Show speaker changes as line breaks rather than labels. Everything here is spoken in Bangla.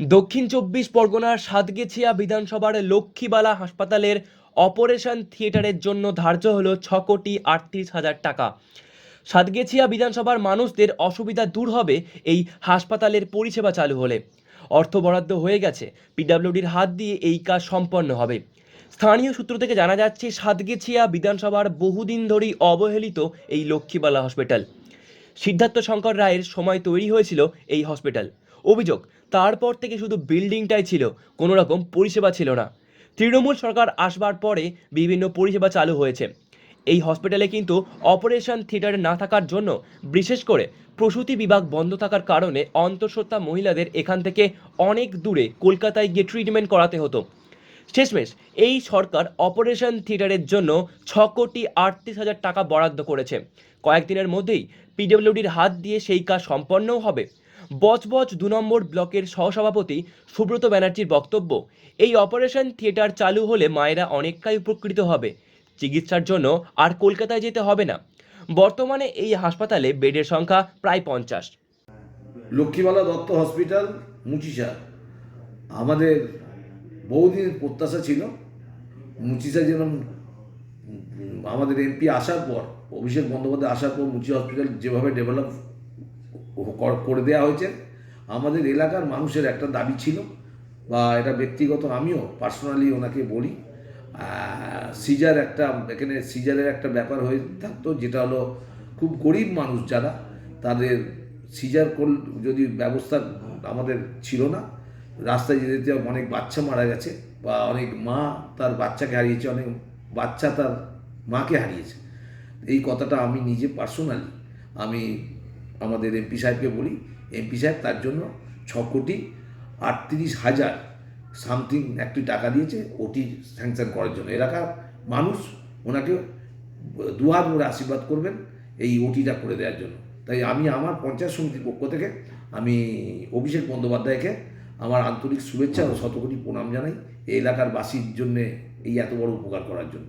দক্ষিণ চব্বিশ পরগনার সাতগেছিয়া বিধানসভার লক্ষ্মীবালা হাসপাতালের অপারেশন থিয়েটারের জন্য ধার্য হলো ছ কোটি আটত্রিশ হাজার টাকা। সাতগেছিয়া বিধানসভার মানুষদের অসুবিধা দূর হবে এই হাসপাতালের পরিষেবা চালু হলে। অর্থ বরাদ্দ হয়ে গেছে, পিডাব্লিউডির হাত দিয়ে এই কাজ সম্পন্ন হবে। স্থানীয় সূত্র থেকে জানা যাচ্ছে, সাতগেছিয়া বিধানসভার বহুদিন ধরেই অবহেলিত এই লক্ষ্মীবালা হসপিটাল। সিদ্ধার্থ শঙ্কর রায়ের সময় তৈরি হয়েছিল এই হসপিটাল। অভিযোগ, তারপর থেকে শুধু বিল্ডিংটাই ছিল কোনো রকম পরিষেবা ছিল না। তৃণমূল সরকার আসবার পরে বিভিন্ন পরিষেবা চালু হয়েছে। এই হসপিটালে কিন্তু অপারেশন থিয়েটার না থাকার জন্য বিশেষ করে প্রসূতি বিভাগ বন্ধ থাকার কারণে অন্তঃসত্ত্বা মহিলাদের এখান থেকে অনেক দূরে কলকাতায় গিয়ে ট্রিটমেন্ট করাতে হতো। শেষমেশ, এই সরকার অপারেশন থিয়েটারের জন্য ছ কোটি আটত্রিশ হাজার টাকা বরাদ্দ করেছে। কয়েকদিনের মধ্যেই পিডব্লিউডির হাত দিয়ে সেই কাজ সম্পন্নও হবে। বজবজ দু নম্বর ব্লকের সহসভাপতি সুব্রত ব্যানার্জির বক্তব্য, এই অপারেশন থিয়েটার চালু হলে মায়েরা অনেকটাই উপকৃত হবে, চিকিৎসার জন্য আর কলকাতায় যেতে হবে না। বর্তমানে এই হাসপাতালে বেডের সংখ্যা প্রায় পঞ্চাশ।
লক্ষ্মীবালা দত্ত হসপিটাল মুচিসা আমাদের বহুদিনের প্রত্যাশা ছিল মুচিসা যেরকম, আমাদের এমপি আসার পর, অভিষেক বন্দ্যোপাধ্যায় আসার পর মুচি হসপিটাল যেভাবে ডেভেলপ করে দেওয়া হয়েছে। আমাদের এলাকার মানুষের একটা দাবি ছিল, বা এটা ব্যক্তিগত আমিও পার্সোনালি ওনাকে বলি সিজার একটা, এখানে সিজারের একটা ব্যাপার হয়ে থাকতো, যেটা হলো খুব গরিব মানুষ যারা, তাদের সিজার কল যদি ব্যবস্থা আমাদের ছিল না, রাস্তায় যেতে যেতে অনেক বাচ্চা মারা গেছে, বা অনেক মা তার বাচ্চাকে হারিয়েছে, অনেক বাচ্চা তার মাকে হারিয়েছে। এই কথাটা আমি নিজে পার্সোনালি আমি আমাদের এমপি সাহেবকে বলি, এমপি সাহেব তার জন্য ছ কোটি আটত্রিশ হাজার সামথিং একটি টাকা দিয়েছে, ওটি স্যাংশন করার জন্য। এলাকার মানুষ ওনাকে দুহাত ভরে আশীর্বাদ করবেন এই ওটিটা করে দেওয়ার জন্য। তাই আমি আমার পঞ্চায়েত সমিতির পক্ষ থেকে আমি অভিষেক বন্দ্যোপাধ্যায়কে আমার আন্তরিক শুভেচ্ছা ও শতকোটি প্রণাম জানাই এই এলাকার বাসীর জন্যে এই এত বড় উপকার করার জন্য।